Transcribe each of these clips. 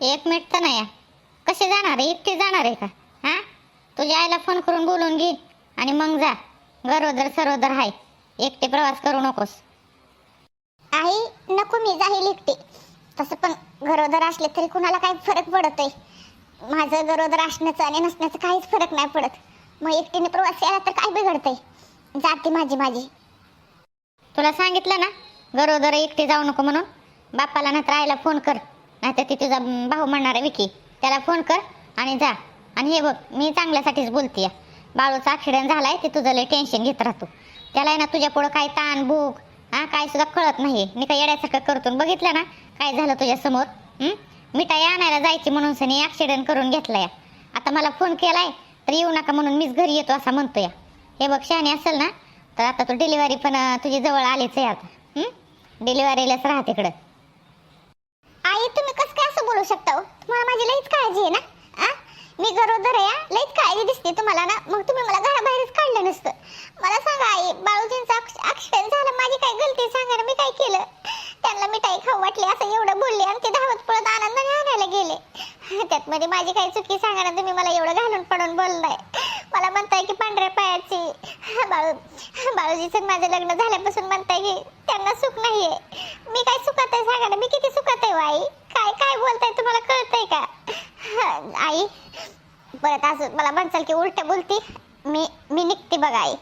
एक मिनिट तर नाही. कसे जाणार आहे? एकटे जाणार आहे का? हा? तुझ्या आईला फोन करून बोलून घे आणि मग जा. गरोदर सरोदर हाय. एकटे प्रवास करू नकोस. आई नको मी जाईल एकटी. तसं पण गरोदर असले तरी कुणाला काही फरक पडत आहे माझं गरोदर असण्याचं आणि नसण्याचं काहीच फरक नाही पडत. मग एकटीने प्रवास केला तर काय बिघडतंय? जाते माझी माझी. तुला सांगितलं ना गरोदर एकटे जाऊ नको म्हणून? बापाला ना आईला फोन कर. नाहीतर ती तुझा भाऊ म्हणणार आहे विकी. त्याला फोन कर आणि जा. आणि हे बघ मी चांगल्यासाठीच बोलतीय. बाळूचा ॲक्सिडेंट आहे ते तुझं लय टेन्शन घेत राहतो. त्याला आहे ना तुझ्या पुढं काय ताण भूक हा काय सुद्धा कळत नाही मी काय येड्यासारखं करतो. बघितलं ना काय झालं तुझ्यासमोर मिठाई आणायला जायची म्हणून सनी ॲक्सिडेंट करून घेतला या. आता मला फोन केलाय तर येऊ नका म्हणून मीच घरी येतो असा म्हणतो या. हे बघ शहाणी असेल ना तर आता तू डिलिव्हरी पण तुझी जवळ आलीच आहे आता. डिलिव्हरीलाच राहा तिकडं आई तुम्ही कसं काय असं बोलू शकता हो? तुम्हाला माझी लईच काळजी आहे ना? आ? मी गरोदर आहे लईच काळजी दिसते तुम्हाला ना? मग तुम्ही मला घराबाहेरच काढलं नसतं. मला सांगा आई बाळूजींचा अक्षर झाला माझी काय गलती सांगा ना मी काय केलं? त्यांना मिठाई खाऊ वाटली असं एवढं बोलले आणि ते धावत पळत आनंदाने आणायला गेले. त्यात मध्ये माझी काही चुकी सांगा ना तुम्ही मला एवढं घालून पडून बोललाय. मला म्हणताय की पांढऱ्या पायाची. बाळू बाळूजी माझं लग्न झाल्यापासून म्हणताय की त्यांना सुख नाहीये. मी काय सुखात आहे सांगा ना मी किती सुखात आहे हो, आई? काय बोलताय तुम्हाला कळतंय का? आई परत असं मला म्हणचाल की उलट बोलती. मी मी निघते बघा आई.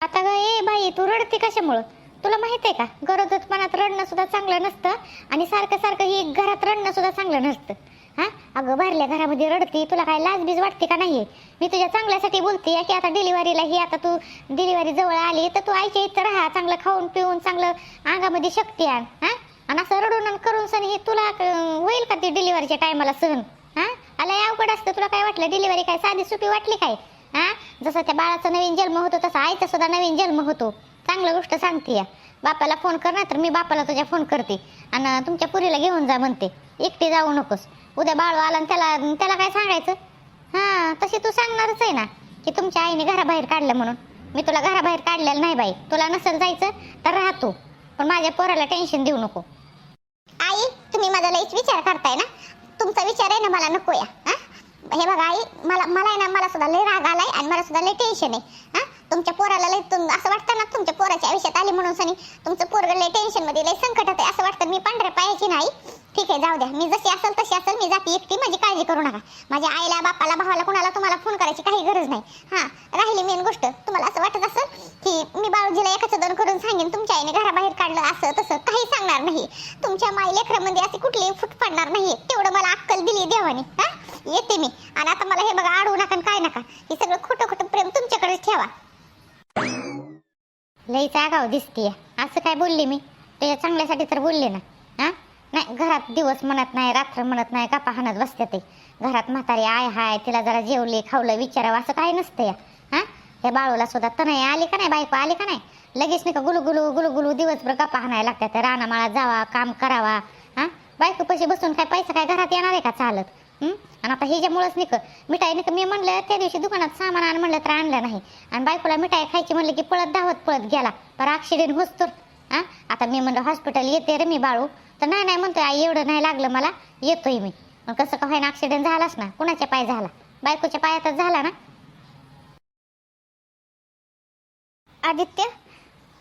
आता ग ए बाई तू रडते कशामुळं? तुला माहीत आहे का गरोदरपणात रडणं सुद्धा चांगलं नसतं आणि सारखं सारखं ही घरात रडणं सुद्धा चांगलं नसतं. हा? अगं भरल्या घरामध्ये रडती तुला काय लाजबीज वाटते का नाही मी तुझ्या चांगल्यासाठी बोलते की आता डिलिव्हरीला ही आता तू डिलिव्हरी जवळ आली तर तू आईच्या इथं राहा चांगलं खाऊन पिऊन चांगलं अंगामध्ये शक्ती आण. हा? आणि असं रडू सण हे तुला होईल का ते डिलिव्हरीच्या टायमाला सहन? हां? आला अवघड असतं. तुला काय वाटलं? डिलिव्हरी काय साधी सुपी वाटली काय? हा? जसं त्या बाळाचा नवीन जन्म होतो तसा आईचा सुद्धा नवीन जन्म होतो. चांगलं गोष्ट सांगते या. बापाला फोन कर ना तर मी बापाला तुझ्या फोन करते. आणि तुमच्या पुरीला घेऊन जा म्हणते. एकटी जाऊ नकोस. उद्या बाळू आला आणि त्याला त्याला काय सांगायचं? हा तशी तू सांगणारच आहे ना की तुमच्या आईने घराबाहेर काढलं म्हणून. मी तुला घराबाहेर काढलेलं नाही बाई. तुला नसेल जायचं तर राहतो पण माझ्या पोराला टेन्शन देऊ नको. तुम्ही माझा लईच विचार करताय ना तुमचा विचार आहे ना मला नको या हा? हे बघा आई मला मला आहे ना मला सुद्धा लय राग आलाय आणि मला सुद्धा लय टेन्शन आहे हा तुमच्या पोराला लय तुम असं वाटतं ना तुमच्या पोराच्या आयुष्यात आली म्हणून सनी तुमचं पोर लय टेन्शनमध्ये लय संकटात आहे असं वाटतं. मी पांढऱ्या पायाची नाही. ठीक आहे जाऊ द्या. मी जशी असेल तशी असेल मी जाते एकटी माझी काळजी करू नका. माझ्या आईला बापाला भावाला कुणाला तुम्हाला फोन करायची काही गरज नाही. हा राहिली मेन गोष्ट. तुम्हाला असं वाटत असेल की मी बाळूजीला एकाचं दोन करून सांगेन तुमच्या आईने घराबाहेर काढलं असं तसं काही सांगणार नाही. तुमच्या माई लेकरामध्ये असे कुठली फूट पाडणार नाही. तेवढं मला अक्कल दिली देवाने. हां येते मी. आणि आता मला हे बघा अडवू नका आणि काय नका. हे सगळं खोटं खोटं प्रेम तुमच्याकडेच ठेवा. लई आगाव दिसतीये. असं काय बोलली मी? तुझ्या चांगल्यासाठी तर बोलले ना. हा? नाही घरात दिवस म्हणत नाही रात्र म्हणत नाही का हाणत बसते ते. घरात म्हातारी आय हाय तिला जरा जेवले खावलं विचारावं असं काही नसतं या. हा? या बाळूला सुद्धा तर नाही आली का नाही बायको आली का नाही? लगेच नाही का गुलुगुलू गुलुगुलू दिवसभर गप्पा हाणायला लागतात रानामाळा जावा काम करावा. हा? बायको पैसे बसून काय पैसा काय घरात येणार आहे का चालत? आणि आता ह्याच्यामुळंच निक मिठाई निक मी म्हणलं त्या दिवशी दुकानात सामान आण म्हणलं तर आणलं नाही. आणि बायकोला मिठाई खायची म्हणलं की पळत धावत पळत गेला. पर ॲक्सिडेंट होच तर हा? आता मी म्हणलं हॉस्पिटल येते रे मी बाळू. तर नाही नाही म्हणतोय आई एवढं नाही लागलं मला येतोय मी. मग कसं का व्हायना ॲक्सिडेंट झालाच ना. कुणाच्या पाय झाला? बायकोच्या पायातच झाला ना? आदित्य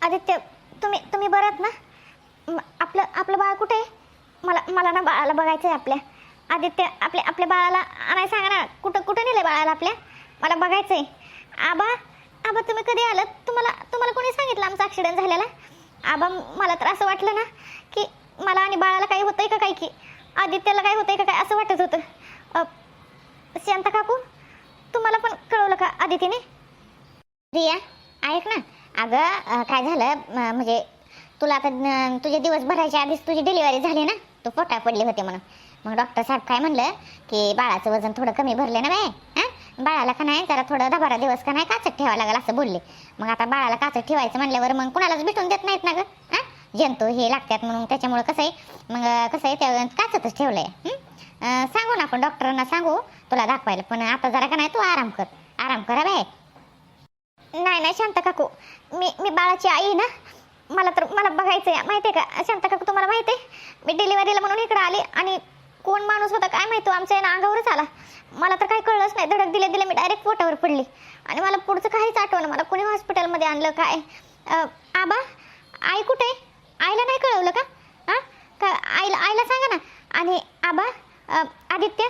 आदित्य तुम्ही तुम्ही बरत ना? आपलं आपलं बाळ कुठे आहे? मला मला ना बाळाला बघायचं आहे आपल्या. आदित्य आपल्या आपल्या बाळाला आणायला सांगा ना. कुठं कुठं नेलं बाळाला आपल्या? मला बघायचं आहे आबा आबा तुम्ही कधी आलात? तुम्हाला तुम्हाला कोणी सांगितलं आमचा ॲक्सिडेंट झालेला? आबा मला तर असं वाटलं ना की मला आणि बाळाला काही होतंय का काय की? आदित्यला काय होतंय का काय असं वाटत होतं. शांता काकू तुम्हाला पण कळवलं का आदित्यने? रिया ऐक ना. अगं काय झालं? म्हणजे तुला आता तुझे दिवस भरायच्या आधीच तुझी डिलिव्हरी झाली ना? तू पोटा पडली होती म्हणून. मग डॉक्टर साहेब काय म्हणलं की बाळाचं वजन थोडं कमी भरले ना बाय हां? बाळाला का नाही जरा थोडं दहा बारा दिवस का नाही काचत ठेवावं लागेल असं बोलले. मग आता बाळाला काचत ठेवायचं म्हणल्यावर मग कुणालाच भेटून देत नाहीत ना गं हां? जंतू हे लागतात म्हणून त्याच्यामुळं कसं आहे मग कसं आहे त्या काचतच ठेवलं आहे सांगू ना आपण डॉक्टरांना सांगू? तुला दाखवायला पण आता जरा का नाही तू आराम कर आराम करा बाय नाही नाही शांत काकू. मी मी बाळाची आई ना मला तर मला बघायचं आहे माहिती आहे का शांत काकू तुम्हाला माहिती आहे मी डिलिव्हरीला म्हणून इकडे आले आणि कोण माणूस होता काय माहिती आमच्या यानं अंगावरच आला. मला तर काही कळलंच नाही. धडक दिले दिले मी डायरेक्ट पोटावर पडली. आणि मला पुढचं काहीच आठवलं मला कोणी हॉस्पिटलमध्ये आणलं काय? आबा आई कुठे? आहे? आईला नाही कळवलं का? हां? का आईला आईला सांगा ना. आणि आबा आदित्य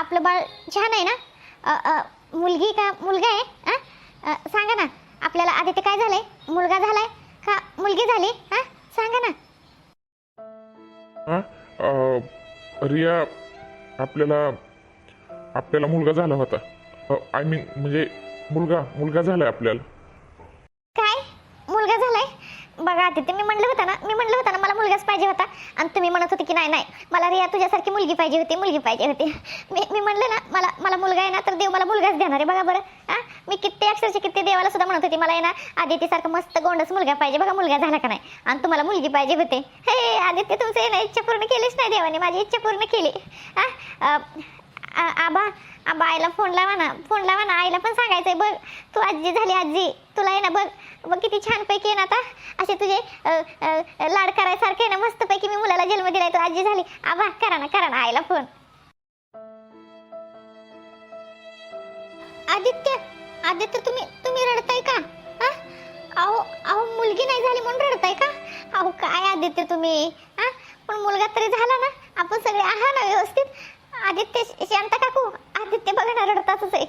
आपलं बाळ छान आहे ना? मुलगी का मुलगा आहे? हां? सांगा ना. आपल्याला आदित्य काय झालंय? मुलगा झालाय का मुलगी झाली? हां? सांगा ना. हां? रिया आपल्याला आपल्याला मुलगा झाला होता. आय मीन म्हणजे मुलगा मुलगा झालाय आपल्याला. काय? मुलगा झालाय? बघा आदित्य मी म्हणलं होतं ना मी म्हणलं होतं ना मला मुलगाच पाहिजे होता. आणि तुम्ही म्हणत होते की नाही नाही मला रिया तुझ्यासारखी मुलगी पाहिजे होती मुलगी पाहिजे होती. मी मी म्हणलं ना मला मला मुलगा आहे ना तर देव मला मुलगाच देणार आहे बघा बरं. मी किती अक्षरशः किती देवाला सुद्धा म्हणत होती मला आहे ना आदित्यसारखं मस्त गोंडस मुलगा पाहिजे बघा मुलगा झाला का नाही? आणि तुम्हाला मुलगी पाहिजे होते. हे आदित्य तुमचं आहे ना इच्छा पूर्ण केलीच नाही देवाने माझी इच्छा पूर्ण केली. हां आ- आबा आबा आईला फोन लावा ना फोन लावा ना आईला पण सांगायचंय बघ तू आजी झाली आजी तुला आहे ना बघ बघ किती छान पैकी आहे ना आता असे तुझे लाड करायसारखे आहे ना मस्त पैकी मी मुलाला जन्म दिलाय तू आजी झाली. आबा करा ना करा ना आईला फोन आदित्य आदित्य तुम्ही तुम्ही रडताय का? अहो अहो मुलगी नाही झाली म्हणून रडताय का? अहो काय आदित्य तुम्ही? हा? पण मुलगा तरी झाला ना? आपण सगळे आहा ना व्यवस्थित? आदित्य शांत काकू आदित्य बघा ना रडताच आहे.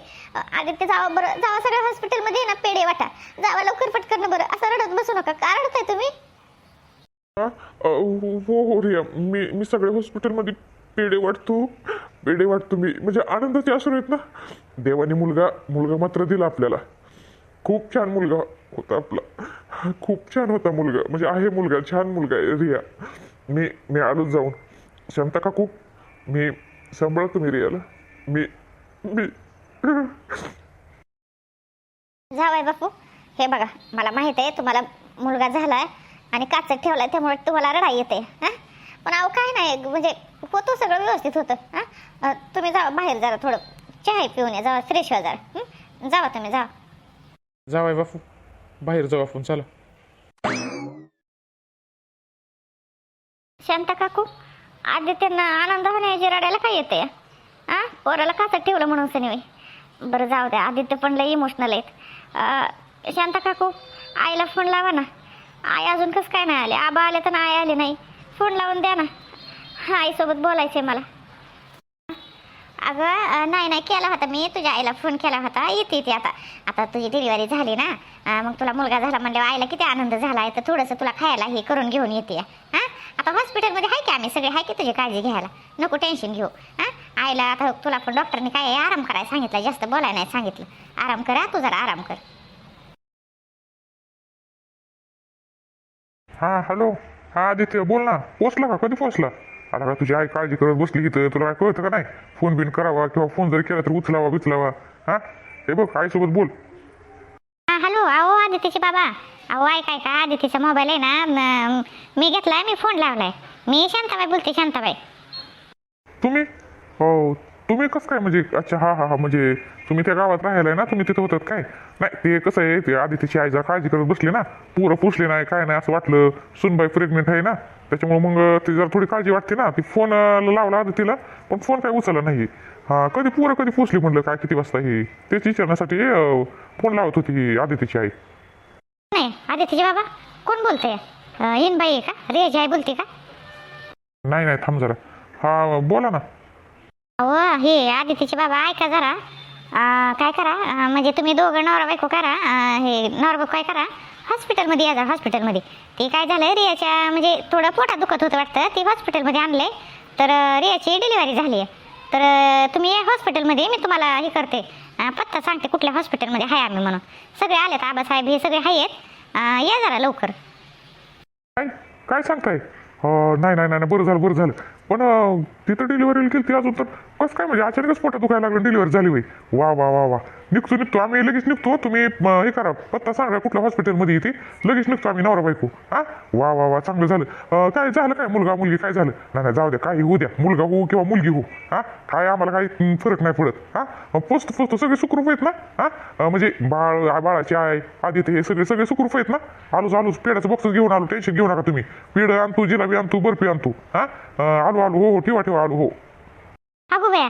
आदित्य जावा बरं जावा सगळ्या हॉस्पिटलमध्ये ना पेढे वाटा. जावा लवकर पटकन बरं. असं रडत बसू नका. का रडताय तुम्ही? हो हो रिया. मी मी सगळ्या हॉस्पिटलमध्ये पेढे वाटतो. पेढे वाटतो मी म्हणजे आनंदाचे असून आहेत ना? देवाने मुलगा मुलगा मात्र दिला आपल्याला. खूप छान मुलगा होता आपला. खूप छान होता मुलगा. म्हणजे आहे मुलगा छान मुलगा आहे रिया. मी मी आलोच जाऊन. शांता काकू मी सांभाळतो मी रियाला. मी मी. जावाय बापू. हे बघा मला माहीत आहे तुम्हाला मुलगा झालाय आणि काचत ठेवलाय त्यामुळे तुम्हाला रडाई येते पण अहो काय नाही. म्हणजे होतो सगळं व्यवस्थित होतं. हा? तुम्ही जावा बाहेर जरा थोडं. चहा पिऊन या जावा फ्रेश व्हा जरा? जावा तुम्ही जावा जावाय बापू. बाहेर जाऊ आपण चला. शांता काकू आदित्यना आनंद होण्याची रडायला काय येते हा? पोराला काचत ठेवलं म्हणून सनी बरं जाऊ द्या आदित्य पण लय इमोशनल आहेत. शांता काकू आईला फोन लावा ना. आई अजून कसं काय नाही आले? आबा आले तर आई आले नाही. फोन लावून द्या ना. हा आईसोबत बोलायचंय मला. अगं नाही नाही केला होता मी तुझ्या आईला फोन केला होता. येते येते आता. आता तुझी डिलिव्हरी झाली ना. मग तुला मुलगा झाला म्हणल्यावर आईला किती आनंद झाला आहे. तर थोडंसं तुला खायला हे करून घेऊन येते. हां? आता हॉस्पिटलमध्ये आहे की आम्ही सगळे? आहे की तुझी काळजी घ्यायला? नको टेन्शन घेऊ. हां? आईला आता तुला पण डॉक्टरने काय आराम करायला सांगितलं? जास्त बोलायला नाही सांगितलं. आराम कर तू जरा आराम कर. हा हॅलो हा आदित्य बोल ना. पोचला का? कधी पोचला? आता का तुझी आई काळजी करत बसली इथं तुला काय कळतं का नाही? फोन बिन करावा किंवा फोन जर केला तर उचलावा बिचलावा. हा? हे बघ आईसोबत बोल. हा हॅलो अहो आदित्यचे बाबा. अहो ऐकाय का आदित्यचा मोबाईल आहे न- मी घेतलाय मी फोन लावलाय. मी शांताबाई बोलते शांताबाई. तुम्ही? हो तुम्ही कसं काय म्हणजे अच्छा हा हा हा म्हणजे तुम्ही त्या गावात राहायला ना तुम्ही तिथं होतात काय? नाही ते कसं आहे ते आदित्यची आई जरा काळजी करत बसली ना पुरं पुसले नाही काय नाही असं वाटलं सुनबाई प्रेग्नेंट आहे ना त्याच्यामुळे मग ती जरा थोडी काळजी वाटते ना ती फोन लावला आदितीला पण फोन काय उचलला नाही हा कधी पुरं कधी पुसली म्हणलं काय किती वाजता ही? तेच विचारण्यासाठी फोन लावत होती ही आदित्यची आई. नाही बाबा कोण बोलते बाई आहे का? रेजी आई बोलते का? नाही नाही थांब जरा. हा बोला ना. अहो हे आदित्यचे बाबा ऐका जरा. काय करा? म्हणजे तुम्ही दोघं नवरा बायको करा हे नवरा बायको काय करा. हॉस्पिटलमध्ये या जा हॉस्पिटलमध्ये. ते काय झालं रियाच्या म्हणजे थोडं पोटात दुखत होतं वाटतं. ते हॉस्पिटलमध्ये आणले तर रियाची डिलिव्हरी झाली आहे. तर तुम्ही या हॉस्पिटलमध्ये मी तुम्हाला हे करते. पत्ता सांगते कुठल्या हॉस्पिटलमध्ये आहे आम्ही म्हणून. सगळे आलेत आबासाहेब हे सगळे आहेत या जरा लवकर. काय काय सांगताय? नाही नाही नाही बरं झालं बरं झालं. पण तिथं डिलिव्हरी केली ती अजून तर? कसं काय म्हणजे अचानकच पोटात दुखायला लागलं डिलिव्हरी झाली होई वा वा वा वा. निघतो निघतो. आम्ही लगेच निघतो. तुम्ही हे करा. पत्ता सांगा कुठल्या हॉस्पिटलमध्ये येते. लगेच निघतो आम्ही नवरा बायको. हा? वा वा वा. चांगलं झालं. अं, काय झालं काय? मुलगा मुलगी काय झालं? नाही नाही जाऊ द्या. काही होऊ द्या. मुलगा हो किंवा मुलगी हो हा? काय आम्हाला काही फरक नाही पडत. हा? पोस्ट पोस्ट सगळे सुखरूप आहेत ना? हा? अं, म्हणजे बाळ आ- बाळाची आय आदित्य हे सगळे सगळे सुखरूप आहेत ना? आलोच आलोच. पेड्याचं बॉक्स घेऊन आलो. टेन्शन घेऊ नका तुम्ही. पेढ आणतो जिलाबी आणतो बर्फी आणतो. हा? अं, आलो आलो. हो हो. ठेवा ठेवा. आलो हो. अगो बया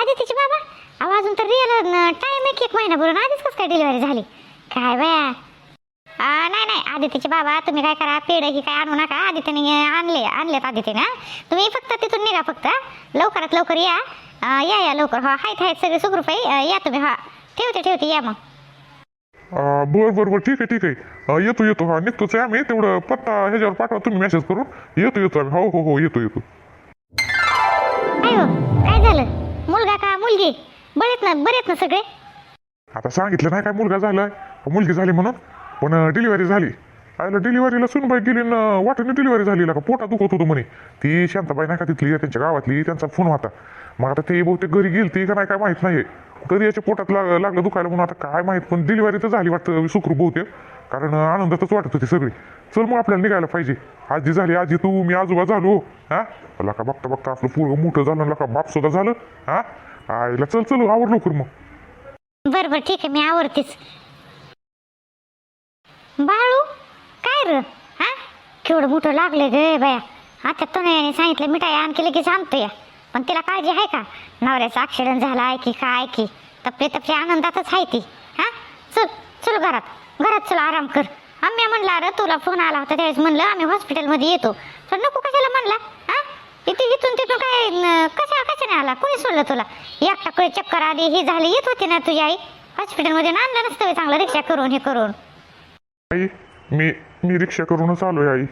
आदितीची बाबा. अहो अजून तर रिअल टाइम आहे की एक महिना भरून आधीच कसं काय डिलिव्हरी झाली? काय बया? नाही नाही आदित्यचे बाबा तुम्ही काय करा पेढ ही काय आणू नका. आदित्यने आणले आणलेत आदितीने तुम्ही फक्त तिथून निघा फक्त. लवकरात लवकर या. या या लवकर. हा आहेत आहेत सगळे सुखरूपाई या तुम्ही हा. ठेवते ठेवते या मग. अं, बरं बरं बरं ठीक आहे ठीक आहे. येतो येतो. हा निघतोच आहे आम्ही. तेवढं पत्ता ह्याच्यावर पाठवा तुम्ही मेसेज करून. येतो येतो आम्ही. हो हो हो येतो येतो. काय झालं? मुलगा का मुलगी? बरेत ना बरेत ना सगळे. आता सांगितलं नाही काय मुलगा झालाय. मुलगी झाली म्हणून. पण डिलिव्हरी झाली. आयला डिलिव्हरीला सुनबाई गेली ना वाटेने डिलिव्हरी झाली का? पोटा दुखत होतो म्हणे. ती शांताबाई नाही का तिथली त्यांच्या गावातली त्यांचा फोन होता. मग आता ते बहुतेक घरी गेलती का नाही काय माहीत नाही कधी याच्या पोटात लाग लागलं दुखायला म्हणून आता काय माहीत? पण डिलिव्हरी तर झाली वाटतं सुखरू बहुतेक. कारण आनंदातच वाटत होती सगळी. चल मग आपल्याला निघायला पाहिजे. आजी झाली आजी तू मी आजोबा झालो. हा? लका बघता बघता आपलं पूर्ण मोठं झालं लका बाप सुद्धा झालं. हा? आईला चल चल आवर लवकर मग. बरं बरं ठीक आहे मी आवडतेच. बाळू काय र? हा? केवढं मोठं लागलं ग बाया. आता तनयाने सांगितलं मिठाई आणखी लगेच आणतो या. पण तिला काळजी आहे का? नवऱ्याचा ॲक्सिडेंट झाला आहे की काय की तपले तपले आनंदातच आहे ती. हा? चल चल घरात. घरात चल आराम कर. आम्ही म्हणला अरे तुला फोन आला होता त्यावेळेस. म्हणलं आम्ही हॉस्पिटलमध्ये येतो. तर नको कशाला म्हणला हा? इथे इथून तिथून काय न, कशा कशाने आला? कोणी सोडलं तुला? एकटा कडे चक्कर आली ही झाली येत होती ना तुझी आई? हॉस्पिटलमध्ये ना आणलं नसतं चांगलं रिक्षा करून हे करून. आई मी मी रिक्षा करूनच आलोय आई.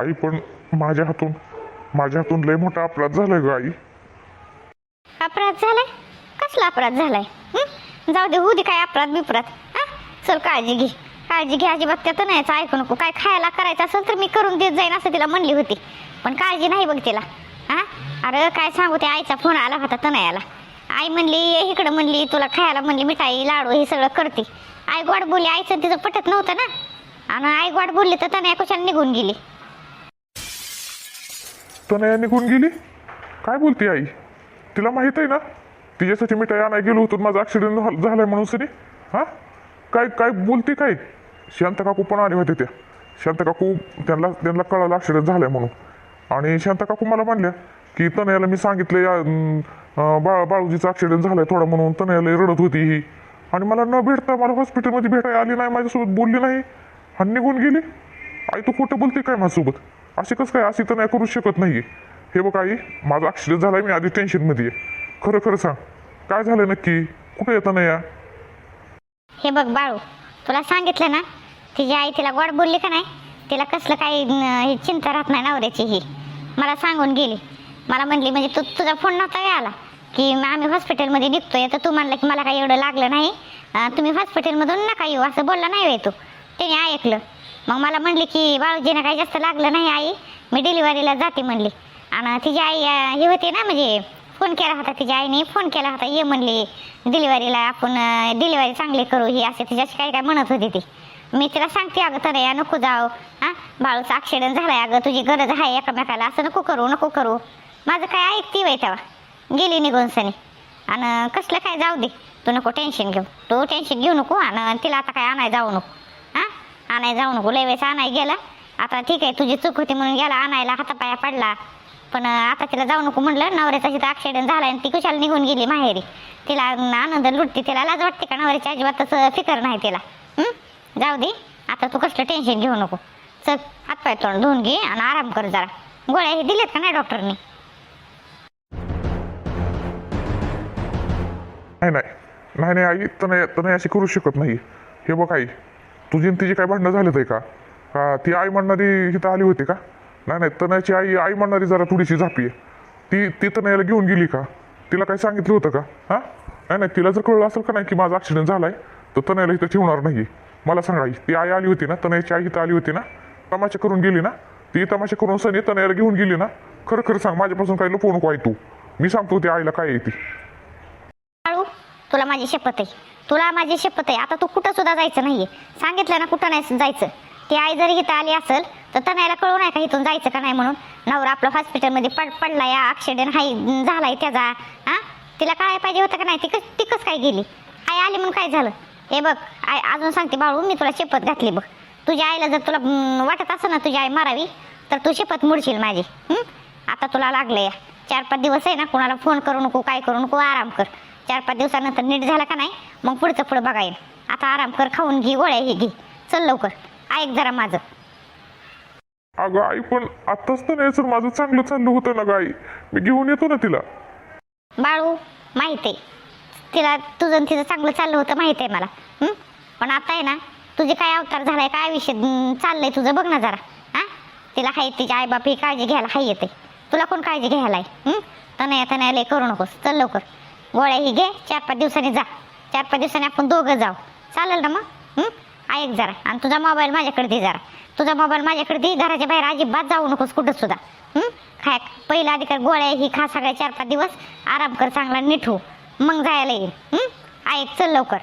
आई पण माझ्या हातून माझ्या हातून लय मोठा अपराध झालाय ग आई. अपराध झालाय? कसला अपराध झालाय? जाऊ दे होऊ दे काय अपराध बिपराध चल काळजी घे. काळजी घे अजिबात त्यात नाही ऐकू नको. काय खायला करायचं असेल तर मी करून देत जाईन असं तिला म्हणली होती. पण काळजी नाही बघ तिला. हा? अरे काय सांगू ते आईचा फोन आला होता तनयाला आई म्हणली "ये इकडं म्हणली तुला खायला म्हणली मिठाई लाडू हे सगळं करते. आई गोड बोलली आईचं तिचं पटत नव्हतं ना? आणि आई गोड बोलली तर तनया कशाने निघून गेली? तनया निघून गेली? काय बोलते आई? तिला माहीत आहे ना? तिच्यासाठी मिठाई आणायला गेलो होतो माझा ऍक्सिडेंट झालाय म्हणून सरी हा? काय काय बोलते काय? शांत काकू पण आले होते त्या शांत काकू त्यांना त्यांना कळालं ऍक्सिडेंट झालंय म्हणून. आणि शांत काकू मला म्हणल्या की तनयाला मी सांगितलं या बाळ बाळूजीचं बा ऍक्सिडेंट झालाय थोडा म्हणून तनयाला रडत होती ही. आणि मला न भेटता मला हॉस्पिटलमध्ये भेटायला आली नाही माझ्यासोबत बोलली नाही. आणि निघून गेली. आई तू कुठं बोलते काय माझ्यासोबत? अशी कसं काय अशी तर नाही करू शकत नाही हे बघ आई माझा ऍक्सिडेंट झालाय मी आधी टेन्शनमध्ये आहे. खरं खरं सांग. काय झालं नक्की? कुठं येतं नाही या हे बघ बाळू तुला सांगितलं ना तिची आई तिला गोड बोलली का नाही तिला कसलं काही हे चिंता राहत नाही नवऱ्याची ही. मला सांगून गेली. मला म्हणली म्हणजे तू तुझा फोन नव्हता काय आला? की आम्ही हॉस्पिटलमध्ये निघतोय तर तू म्हणलं की मला काही एवढं लागलं नाही. तुम्ही हॉस्पिटलमधून नका येऊ असं बोलला नाही होय तू. त्याने ऐकलं. मग मला म्हणली की बाळूजीनं काही जास्त लागलं नाही आई मी डिलिव्हरीला जाते म्हणली. आणि तिची आई हे होती ना म्हणजे फोन केला होता तिच्या आईने फोन केला होता ये म्हणले डिलिव्हरीला आपण डिलिव्हरी चांगली करू ही असे तिच्याशी काय काय म्हणत होती ती. मी तिला सांगते अगं तर या नको जाऊ. हा बाळूचा ॲक्सिडेंट झालाय अगं तुझी गरज आहे एकमेकाला असं नको करू नको करू. माझं काय ऐकती वय तेव्हा. गेली निघून सनी. आणि कसलं काय जाऊ दे तू नको टेन्शन घेऊ. तू टेन्शन घेऊ नको आणि तिला आता काय आणाय जाऊ नको. हा आणाय जाऊ नको. लय वेळेस आणाय गेला. आता ठीक आहे तुझी चूक होती म्हणून गेला आणायला हातापाया पडला. पण आता तिला जाऊ नको म्हणलं. नवऱ्याचा तिथं ॲक्सिडेंट झाला आणि ती कुशाला निघून गेली माहेरी. तिला आनंद लुटते. तिला लाज वाटते का नवऱ्याची? अजिबात तसं फिकर नाही तिला. जाऊ दे. आता तू कसलं टेन्शन घेऊ नको. चल हातपाय तोंड धुवून घे आणि आराम कर जरा. गोळ्या हे दिलेत का नाही डॉक्टरनी नाही नाही. नाही नाही आई. तनया तनया अशी करू शकत नाही. हे बघ आई. तुझी तिची काय भांडणं झालेत आहे का? का ती आई म्हणणारी इथं आली होती का? नाही नाही तनयाची आई आई म्हणणारी जरा थोडीशी झापी आहे. ती ती तनयाला घेऊन गेली का? तिला काय सांगितलं होतं का? हां? नाही नाही तिला जर कळलं असेल का नाही की माझा ॲक्सिडेंट झाला आहे तर तनयाला इथं ठेवणार नाही मला सांगा आई ती आई आली होती ना? तनयाची आई इथं आली होती ना? तमाशा करून गेली ना? ती तमाशा करून सनी तनयाला घेऊन गेली ना? खरं खरं सांग माझ्यापासून काही लपवू नको आहे तू मी सांगतो ती आईला काय आहे ती. तुला माझी शपथ आहे. तुला माझी शपथ आहे. आता तू कुठं सुद्धा जायचं नाहीये. सांगितलं ना कुठं नाही जायचं. ती आई जरी इथं आली असेल तर तनयाला कळू नाही का इथून जायचं का नाही म्हणून? नवरा आपलं हॉस्पिटलमध्ये पड पडला या ॲक्सिडेंट हाय झालाय त्याचा. हा? तिला काय पाहिजे होतं का नाही? ती कस ती कसं काय गेली? आई आली म्हणून काय झालं? हे बघ आई अजून सांगते बाळू मी तुला शपथ घातली बघ. तुझ्या आईला जर तुला वाटत असेल ना तुझी आई मारावी तर तू शपथ मुडशील माझी. आता तुला लागलं या चार पाच दिवस आहे ना कोणाला फोन करू नको काय करू नको आराम कर. चार पाच दिवसानंतर नीट झाला का नाही मग पुढचं पुढं बघायला आता आराम कर खाऊन घे गोळ्या हे घे. चल लवकर. ऐक जरा माझं. अगं आई पण आत्ताच तर नाही सर माझं चांगलं चाललं होतं ना गं आई. मी घेऊन येतो ना तिला. बाळू माहिती आहे. तिला तुझं आणि तिचं चांगलं चाललं होतं माहिती आहे मला. हं? पण आता आहे ना तुझे काय अवतार झालाय काय विषय चाललंय तुझं बघ ना जरा. हां? तिला हाय तिची आईबाप ही काळजी घ्यायला हाय येते. तुला कोण काळजी घ्यायला आहे तनया तनया लय करू नकोस. चल लवकर. गोळ्या ही घे चार पाच दिवसांनी जा. चार पाच दिवसांनी आपण दोघं जाऊ. चालेल ना मग? हं? ऐक जरा. आणि तुझा मोबाईल माझ्याकडे दे जरा. तुझा मोबाईल माझ्याकडे दे घराच्या बाहेर अजिबात जाऊ नकोस कुठं सुद्धा. काय पहिला अधिकार गोळ्या ही खा सगळ्या चार पाच दिवस. आराम कर चांगला नीट हो. मग जायला येईल. ऐक चल लवकर.